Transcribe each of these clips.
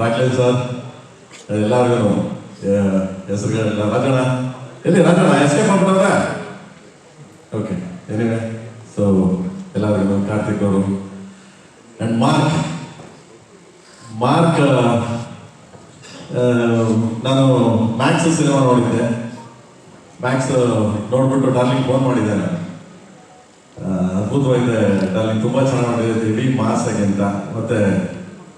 Rockline sir, ಎಲ್ಲರಿಗೂ ಹೆಸರುಗಳಿಲ್ಲ ರಾಜಣ್ಣ. ಎಲ್ಲಿ ರಾಜಣ್ಣ ಎಸ್ಕೇಪ್ ಮಾಡ್ಬಿಟ್ಟವ್ರ? ಓಕೆ ಎನಿವೆ ಸೊ ಎಲ್ಲರಿಗೂ ಕಾರ್ತಿಕ್ ಅವರು. ಆ್ಯಂಡ್ ಮಾರ್ಕ್ ಮಾರ್ಕ್ ನಾನು ಮ್ಯಾಕ್ಸ್ ಸಿನಿಮಾ ನೋಡಿದ್ದೆ. ಮ್ಯಾಕ್ಸ್ ನೋಡ್ಬಿಟ್ಟು ಡಾರ್ಲಿಂಗ್ ಫೋನ್ ಮಾಡಿದ್ದೆ ನಾನು ಅದ್ಭುತವಾಗಿದೆ ಡಾರ್ಲಿಂಗ್ ತುಂಬ ಚೆನ್ನಾಗಿ ಮಾಡಿದೆ ಇಡೀ ಮಾಸ್ ಆಗಿ ಅಂತ. ಮತ್ತೆ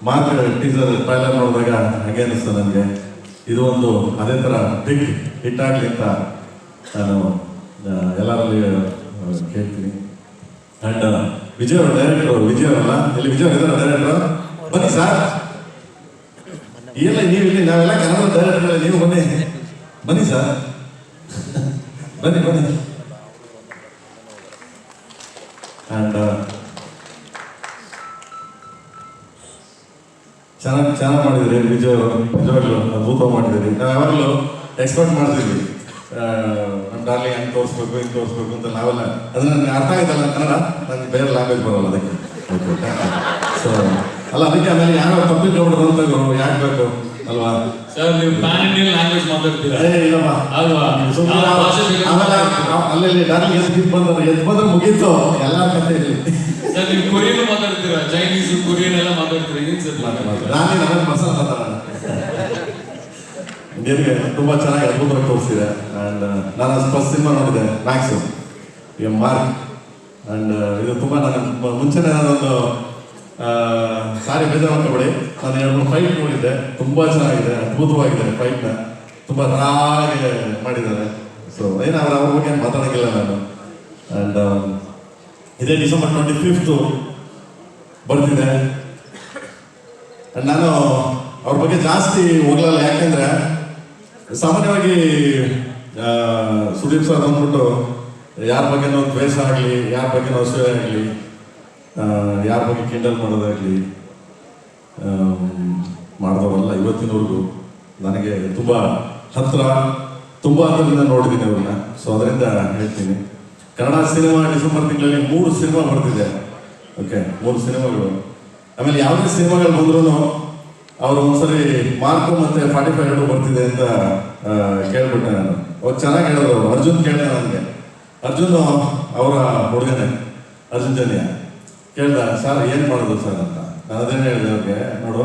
ಮಾರ್ಕ್ ಟೀಸರ್ ಟ್ರೈಲರ್ ನೋಡಿದಾಗ ಹಾಗೆ ಅನಿಸ್ತದೆ ನನಗೆ. ಇದು ಒಂದು ಅದೇ ಥರ ಬಿಗ್ ಹಿಟ್ ಆಗಲಿ ಅಂತ ನಾನು ಎಲ್ಲರಲ್ಲಿ ಹೇಳ್ತೀನಿ ಅಂಡ್ ವಿಜಯ್ ಅವರು ಡೈರೆಕ್ಟರ್ ವಿಜಯ್ ಅವರಲ್ಲ? ಇಲ್ಲಿ ವಿಜಯ್ ಅವರು ಡೈರೆಕ್ಟರ್ ಬನ್ನಿ ಸರ್ ಇಲ್ಲ ನೀವು ಇಲ್ಲಿ, ನಾವೆಲ್ಲ ಕನ್ನಡ ಡೈರೆಕ್ಟರ್ ನೀವು ಬನ್ನಿ. ಬನ್ನಿ ಸರ್ ಬನ್ನಿ ಬನ್ನಿ. ಅಂಡ್ ಚೆನ್ನಾಗಿ ಚೆನ್ನಾಗಿ ಮಾಡಿದ್ರಿ ನಿಜ ನಿಜವಾಗ್ಲು ಅದ್ಭುತ ಮಾಡಿದ್ರಿ. ನಾವು ಯಾವಾಗಲೂ ಎಕ್ಸ್ಪೆಕ್ಟ್ ಮಾಡ್ತಿದ್ವಿ ನಮ್ಮ ಡಾರ್ಲಿಂಗ್ ಹಂಗೆ ತೋರಿಸ್ಬೇಕು, ಹಿಂಗೆ ತೋರಿಸ್ಬೇಕು ಅಂತ ನಾವೆಲ್ಲ. ಅದು ನನಗೆ ಅರ್ಥ ಆಯ್ತಲ್ಲ ಕನ್ನಡ? ನನಗೆ ಬೇರೆ ಲ್ಯಾಂಗ್ವೇಜ್ ಬರೋಲ್ಲ ಅದಕ್ಕೆ. ಸೊ ಅಲ್ಲ, ಅದಕ್ಕೆ ಆಮೇಲೆ ಯಾರೋ ತಪ್ಪಿಟ್ಟು ನೋಡಿದ್ರು ಅಂತ ಯಾಕೆ ಬೇಕು? ಅಲ್ವಾ? ಸರ್ ನೀವು ಪ್ಯಾನ್ ಇಂಡಿಯನ್ ಲ್ಯಾಂಗ್ವೇಜ್ ಮಾತಾಡ್ತೀರಾ? ಏ ಇಲ್ಲಮ್ಮ. ಅಲ್ವಾ? ಸುಮ್ಮನೆ ನಾವು- ಭಾಷೆ ಆಮೇಲೆ? ಆ- ಅಲ್ಲಲ್ಲಿ ಡಾರ್ಲಿಂಗ್ ಎದ್ದು ಬಂದ್ರೆ ಎದ್ದು ಬಂದ್ರೆ ಮುಗೀತು. ಎಲ್ಲ ಕಥೆ ಇಲ್ಲಿ. ಸರ್ ನೀವು ಕೊರಿಯನ್ ಮಾತಾಡ್ತೀರಾ? ಚೈನೀಸ್ ಕೊರಿಯನ್ ಎಲ್ಲ ಮಾತಾಡ್ತೀರಾ? ಏನ್ ಸರ್ ರಾಣಿ ನನ್ನ ಪರ್ಸನ್ ಮಾತಾಡೋಣ. ನಿಮಗೆ ತುಂಬಾ ಚೆನ್ನಾಗಿ ಅದ್ಭುತವಾಗಿ ತೋರಿಸಿದೆ ಅಂಡ್ ನಾನು ಫಸ್ಟ್ ಸಿನಿಮಾ ನೋಡಿದೆ ಮ್ಯಾಕ್ಸ್ ಎಂ ಮಾರ್ಕ್ ಅಂಡ್ ಇದು ತುಂಬಾ ನಾನು ಮುಂಚೆನೆ ನಾನೊಂದು ಸಾರಿ ಬೇಜಾರು ಮಾಡ್ಕೊಬೇಡಿ ನಾನು ಎರಡು ಫೈಟ್ ನೋಡಿದ್ದೆ. ತುಂಬಾ ಚೆನ್ನಾಗಿದೆ. ಅದ್ಭುತವಾಗಿದೆ ಫೈಟ್ನ ತುಂಬಾ ಚೆನ್ನಾಗಿ ಮಾಡಿದ್ದಾರೆ. ಸೊ ಏನು ಅವ್ರ ಅವ್ರ ಬಗ್ಗೆ ಮಾತಾಡೋಂಗಿಲ್ಲ ನಾನು. ಅಂಡ್ ಇದೇ ಡಿಸೆಂಬರ್ ಟ್ವೆಂಟಿ ಫಿಫ್ತು ಬರ್ತಿದೆ. ನಾನು ಅವ್ರ ಬಗ್ಗೆ ಜಾಸ್ತಿ ಹೋಗ್ಲಲ್ಲ. ಯಾಕೆಂದ್ರೆ ಸಾಮಾನ್ಯವಾಗಿ ಸುದೀಪ್ ಸರ್ ಅಂದ್ಬಿಟ್ಟು ಯಾರ ಬಗ್ಗೆನೋ ದ್ವೇಷ ಆಗಲಿ, ಯಾರ ಬಗ್ಗೆನೋ ಅಸೂಯೆ ಆಗಲಿ ಯಾರ ಬಗ್ಗೆ ಕಿಂಡಲ್ ಮಾಡೋದಾಗಲಿ ಮಾಡಿದವರಲ್ಲ, ಇವತ್ತಿನವರೆಗೂ ನನಗೆ ತುಂಬ ಹತ್ರ, ತುಂಬ ಹತ್ರದಿಂದ ನೋಡಿದ್ದೀನಿ ಅವ್ರನ್ನ. ಸೊ ಅದರಿಂದ ಹೇಳ್ತೀನಿ. ಕನ್ನಡ ಸಿನಿಮಾ ಡಿಸೆಂಬರ್ ತಿಂಗಳಲ್ಲಿ ಮೂರು ಸಿನಿಮಾ ಬರ್ತಿದೆ. ಓಕೆ ಮೂರು ಸಿನಿಮಾಗಳು. ಆಮೇಲೆ ಯಾವುದೇ ಸಿನಿಮಾಗಳು ಬಂದ್ರೂ ಅವರು ಒಂದ್ಸರಿ ಮಾರ್ಕು ಮತ್ತೆ ಫಾರ್ಟಿ ಫೈವ್ ಎರಡು ಬರ್ತಿದೆ ಅಂತ ಕೇಳ್ಬಿಟ್ಟೆ ನಾನು. ಅವ್ರು ಚೆನ್ನಾಗಿ ಹೇಳಿದ್ರು ಅವರು. ಅರ್ಜುನ್ ಕೇಳಿದೆ ನನಗೆ. ಅರ್ಜುನ್ ಅವರ ಹುಡುಗನೇ. ಅರ್ಜುನ್ ಜನ್ಯ. ಕೇಳ್ದ, ಸರ್, ಏನು ಮಾಡೋದು ಸರ್ ಅಂತ? ನಾನು ಅದೇನು ಹೇಳಿದೆ ಅವ್ರಿಗೆ, ನೋಡು,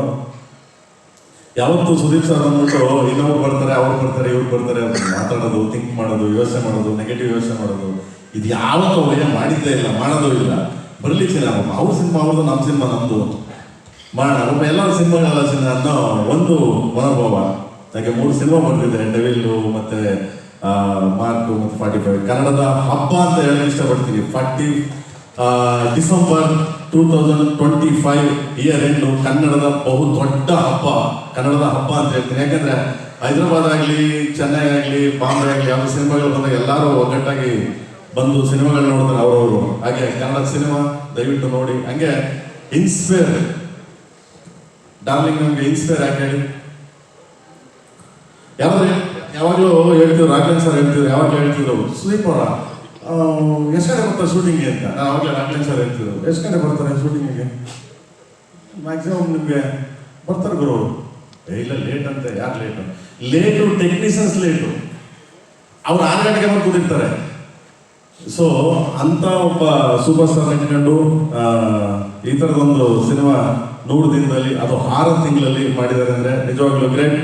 ಯಾವತ್ತು ಸುದೀಪ್ ಸರ್ ಅಂದ್ಬಿಟ್ಟು ಇನ್ನೊಬ್ರು ಬರ್ತಾರೆ, ಅವ್ರು ಬರ್ತಾರೆ, ಇವ್ರು ಬರ್ತಾರೆ ಅಂತ ಮಾತಾಡೋದು ಥಿಂಕ್ ಮಾಡೋದು, ಯೋಚನೆ ಮಾಡೋದು ನೆಗೆಟಿವ್ ಯೋಚನೆ ಮಾಡೋದು, ಇದು ಯಾವತ್ತೂ ಅವ್ರು ಏನು ಮಾಡಿದ್ದೇ ಇಲ್ಲ, ಮಾಡೋದು ಇಲ್ಲ. ಬರ್ಲಿಕ್ಕೆ ಸಿನಿಮಾ ಅವ್ರ ಸಿನಿಮಾ ಅವ್ರದ್ದು ನಮ್ಮ ಸಿನಿಮಾ ನಮ್ಮದು ಮಾಡೋಣ, ಒಬ್ಬ ಎಲ್ಲರ ಸಿನಿಮಾಗಳೆಲ್ಲ ಸಿನಿಮಾ ಅನ್ನೋ ಒಂದು ಮನೋಭಾವ. ಯಾಕೆ ಮೂರು ಸಿನಿಮಾ ಬರ್ತಿದೆ ಡೆವಿಲ್ಲು ಮತ್ತೆ ಮಾರ್ಕು ಮತ್ತು ಫಾರ್ಟಿ ಫೈವ್ ಕನ್ನಡದ ಹಬ್ಬ ಅಂತ ಹೇಳೋಕೆ ಇಷ್ಟಪಡ್ತೀನಿ. Forty December two thousand twenty five year end ಕನ್ನಡದ ಬಹು ದೊಡ್ಡ ಹಬ್ಬ, ಕನ್ನಡದ ಹಬ್ಬ ಅಂತ ಹೇಳ್ತೀನಿ. ಯಾಕಂದ್ರೆ ಹೈದರಾಬಾದ್ ಆಗಲಿ, ಚೆನ್ನೈ ಆಗಲಿ, ಬಾಂಬೆ ಆಗಲಿ, ಯಾವ ಸಿನಿಮಾಗಳು ಬಂದಾಗ ಎಲ್ಲರೂ ಒಗ್ಗಟ್ಟಾಗಿ ಬಂದು ಸಿನಿಮಾಗಳು ನೋಡ್ತಾರೆ ಅವರವರು. ಹಾಗೆ ಕನ್ನಡ ಸಿನಿಮಾ ದಯವಿಟ್ಟು ನೋಡಿ. ಹಂಗೆ ಇನ್ಸ್ಪೈರ್ ಡಾರ್ಲಿಂಗ್ ನಮಗೆ ಇನ್ಸ್ಪೈರ್ ಯಾಕೆ ಹೇಳಿ? ಯಾವ್ದು ಯಾವಾಗಲೂ ಹೇಳ್ತಿದ್ರು, ರಾಘವೇಂದ್ರ ಸರ್ ಹೇಳ್ತಿದ್ರು ಯಾವಾಗ ಹೇಳ್ತಿದ್ರು, ಸುದೀಪ್ ಅವರ ಎಷ್ಟು ಗಂಟೆ ಬರ್ತಾರೆ ಶೂಟಿಂಗ್ಗೆ ಅಂತ. ನಾನು ಅವಾಗಲೇ ಸರ್ ಹೇಳ್ತಿದ್ರು ಎಷ್ಟು ಗಂಟೆ ಬರ್ತಾರೆ ಶೂಟಿಂಗಿಗೆ ಮ್ಯಾಕ್ಸಿಮಮ್ ನಿಮಗೆ ಬರ್ತಾರೆ ಗುರು ಏ, ಇಲ್ಲ ಲೇಟ್ ಅಂತ ಯಾರು ಲೇಟು ಲೇಟು ಟೆಕ್ನಿಷಿಯನ್ಸ್ ಲೇಟು ಅವ್ರು ಆರು ಗಂಟೆಗೆ ಬಂದು ಕೂತಿರ್ತಾರೆ. ಸೊ ಅಂತ ಒಬ್ಬ ಸೂಪರ್ ಸ್ಟಾರ್ ಇಟ್ಕೊಂಡು ಆ, ಈ ಥರದೊಂದು ಸಿನಿಮಾ ನೂರು ದಿನದಲ್ಲಿ ಅದು ಆರು ತಿಂಗಳಲ್ಲಿ ಮಾಡಿದ್ದಾರೆ ಅಂದ್ರೆ ನಿಜವಾಗ್ಲೂ ಗ್ರೇಟ್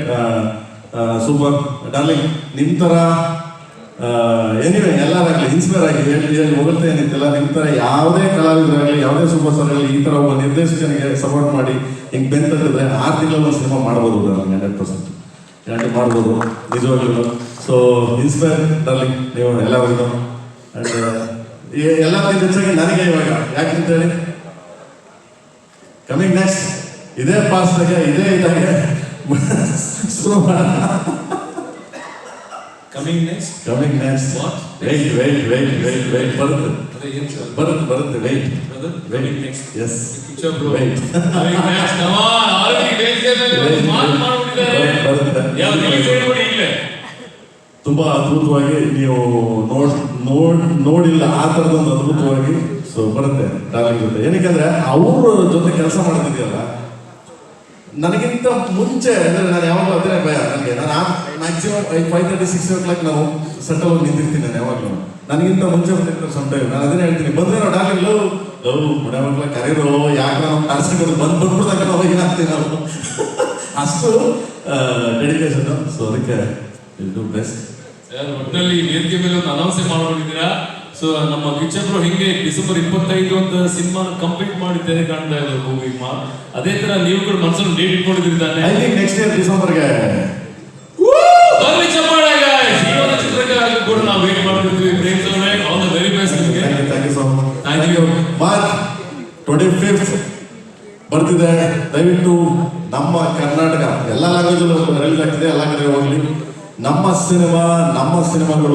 ಸೂಪರ್ ಡಾರ್ಲಿಂಗ್ ನಿಮ್ಮ ತರ ಏನಿವೆ ಎಲ್ಲರಾಗಲಿ ಇನ್ಸ್ಪೈರ್ ಆಗಿ ಹೇಳಿ ಹೇಳಿ, ಹೋಗುತ್ತೆ ಏನಿತ್ತಿಲ್ಲ ನಿಮ್ಮ ಥರ ಯಾವುದೇ ಕಲಾವಿದರಾಗಲಿ, ಯಾವುದೇ ಸೂಪರ್ ಆಗಲಿ, ಈ ಥರ ಒಬ್ಬ ನಿರ್ದೇಶಕನಿಗೆ ಸಪೋರ್ಟ್ ಮಾಡಿ, ಹಿಂಗೆ ಬೆಂತಿದ್ರೆ ಆರು ತಿಂಗಳು ಒಂದು ಸಿನಿಮಾ ಮಾಡ್ಬೋದು ಡಾರ್ಲಿಂಗ್ ಹಂಡ್ರೆಡ್ ಪರ್ಸೆಂಟ್. ಗ್ಯಾರಂಟಿ ಮಾಡ್ಬೋದು, ನಿಜವಾಗ್ಲೂ ಸೊ ಇನ್ಸ್ಪೈರ್ ಡಾರ್ಲಿಂಗ್ ನೀವು ಎಲ್ಲರಿಗೂ. ಆ್ಯಂಡ್ ಎಲ್ಲರಿಗಿಂತ ಹೆಚ್ಚಾಗಿ ನನಗೆ ಇವಾಗ ಹೇಳಿ ಕಮಿಂಗ್ ನೆಕ್ಸ್ಟ್ ಇದೇ ಪಾಸ್ಟಾಗೆ ಇದೇ ಇದಾಗೆ, ಶುರು ಮಾಡೋಣ. Coming next coming next What? Wait wait wait wait wait ಬರುತ್ತೆ. ಅದೇ ಏನು ಸರ್? ಬರುತ್ತೆ ಬರುತ್ತೆ wait Brother, coming next yes picture bro Wait. Coming next come on already wait ಮೇಲೆ ಮಾರ್ಕ್ ಮಾಡ್ಬಿಟ್ಟಿದ್ದಾರೆ. ಬರುತ್ತೆ. ಯಾವ ರಿಲೀಸ್ ಇಲ್ಲ. ತುಂಬಾ ಅದ್ಭುತವಾಗಿ ನೀವು ನೋಡ್ ನೋಡ್ ನೋಡಿಲ್ಲ ಆ ಥರದೊಂದು ಅದ್ಭುತವಾಗಿ. ಸೊ ಬರುತ್ತೆ ಡಾಲಿಂಗ್ ಜೊತೆ. ಏನಕ್ಕಂದ್ರೆ ಅವ್ರ ಜೊತೆ ಕೆಲಸ ಮಾಡ್ತಿದ್ಯಲ್ಲ ನನಗಿಂತ ಮುಂಚೆ, ಅಂದ್ರೆ ನಾನು ಯಾವಾಗಲೂ ಅದೇ ಭಯ, ನನಗೆ. ನಾನು maximum five thirty six o'clock ನಾವು ಸೆಟಲ್ ಹೋಗಿ ನಿಂತಿರ್ತೀನಿ ನಾನು ಯಾವಾಗಲೂ. ನನಗಿಂತ ಮುಂಚೆ ಬಂದಿರ್ತಾರೆ ಸಮ್ ಟೈಮ್ ನಾನು ಅದನ್ನೇ ಹೇಳ್ತೀನಿ. ಬಂದ್ರೆ ನಾವು ಡಾರ್ಲಿಂಗ್ ಲವ್ ಲವ್ ಮಕ್ಕಳ ಕರೀರೋ ಯಾಕೆ ನಾವು ಟಾಸ್ಕ್ ಬಂದು ಬಂದು ಬಂದ್ಬಿಡ್ದಾಗ ನಾವು ಏನಾಗ್ತೀವಿ ನಾವು? ಅಷ್ಟು ಡೆಡಿಕೇಶನ್ ಸೊ ಅದಕ್ಕೆ, ಇದು ಬೆಸ್ಟ್ ಒಟ್ಟಿನಲ್ಲಿ ವೇದಿಕೆ ಮೇಲೆ ಒಂದು ಅನೌನ್ಸೇ ಮಾಡ್ಕೊಂಡಿದ್ದೀರಾ? ಸೊ ನಮ್ಮ ಕಿಚ್ಚಬ್ರು ಹಿಂಗೆ ಡಿಸೆಂಬರ್ ಇಪ್ಪತ್ತೈದು ಅಂತ ಸಿನಿಮಾ ಕಂಪ್ಲೀಟ್ ಮಾಡಿದ್ದೇನೆ ಕಾಣ್ತಾ ಇದೆ ಮೂವಿ ಅದೇ ತರ ನೀವು ಕೂಡ ಮನಸ್ಸಲ್ಲಿ ಡೇಟ್ ಇಟ್ಕೊಂಡಿದ್ದೀರಿ ತಾನೆ ಐ ಥಿಂಕ್ ನೆಕ್ಸ್ಟ್ ಇಯರ್ ಡಿಸೆಂಬರ್ಗೆ ಬರ್ಲಿ ಚಪ್ಪಾಳೆ ಗಾಯ್ಸ್ ಈ ಒಂದು ಚಿತ್ರಕ್ಕಾಗಿ ಕೂಡ ನಾವು ವೇಟ್ ಮಾಡ್ತಿದ್ವಿ Prem sir all the very best ನಿಮಗೆ. Thank you thank you so much thank you March twenty fifth ಬರ್ತಿದೆ. ದಯವಿಟ್ಟು ನಮ್ಮ ಕರ್ನಾಟಕ ಎಲ್ಲ ಲ್ಯಾಂಗ್ವೇಜಲ್ಲೂ ರಿಲೀಸ್ ಆಗ್ತಿದೆ. ಎಲ್ಲ ಕಡೆ ಹೋಗ್ಲಿ. ನಮ್ಮ ಸಿನಿಮಾ ನಮ್ಮ ಸಿನಿಮಾಗಳು